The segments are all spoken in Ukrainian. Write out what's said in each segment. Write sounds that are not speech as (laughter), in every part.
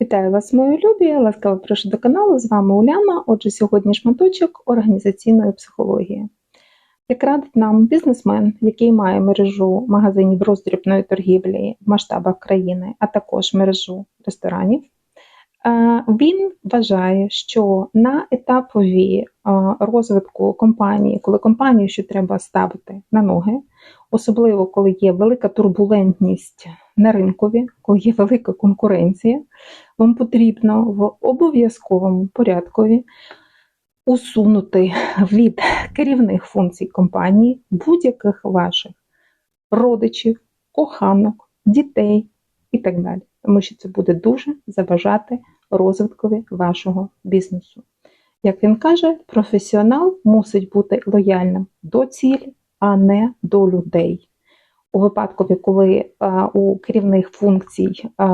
Вітаю вас, мої любі! Ласкаво прошу до каналу. З вами Уляна. Отже, сьогодні шматочок організаційної психології. Як радить нам бізнесмен, який має мережу магазинів роздрібної торгівлі в масштабах країни, а також мережу ресторанів, е, він вважає, що на етапові е, розвитку компанії, коли компанію ще треба ставити на ноги, особливо коли є велика турбулентність на ринкові, коли є велика конкуренція, вам потрібно в обов'язковому порядкові усунути від керівних функцій компанії будь-яких ваших родичів, коханок, дітей і так далі. Тому що це буде дуже заважати розвиткові вашого бізнесу. Як він каже, професіонал мусить бути лояльним до цілі, а не до людей. У випадку, коли а, у керівних функцій а,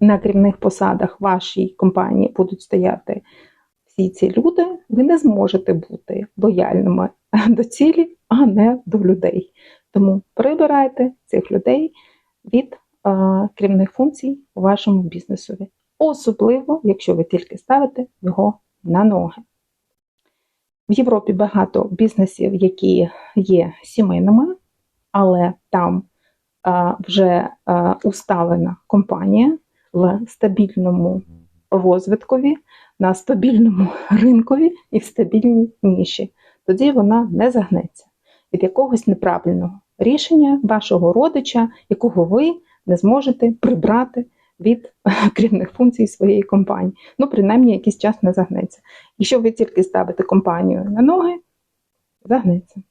на керівних посадах вашій компанії будуть стояти всі ці люди, ви не зможете бути лояльними до цілі, а не до людей. Тому прибирайте цих людей від а, керівних функцій у вашому бізнесові. Особливо, якщо ви тільки ставите його на ноги. В Європі багато бізнесів, які є сімейними, але там а, вже а, усталена компанія в стабільному розвиткові, на стабільному (laughs) ринкові і в стабільній ніші. Тоді вона не загнеться від якогось неправильного рішення вашого родича, якого ви не зможете прибрати від (laughs) керівних функцій своєї компанії. Ну, принаймні, якийсь час не загнеться. Якщо ви тільки ставите компанію на ноги, загнеться.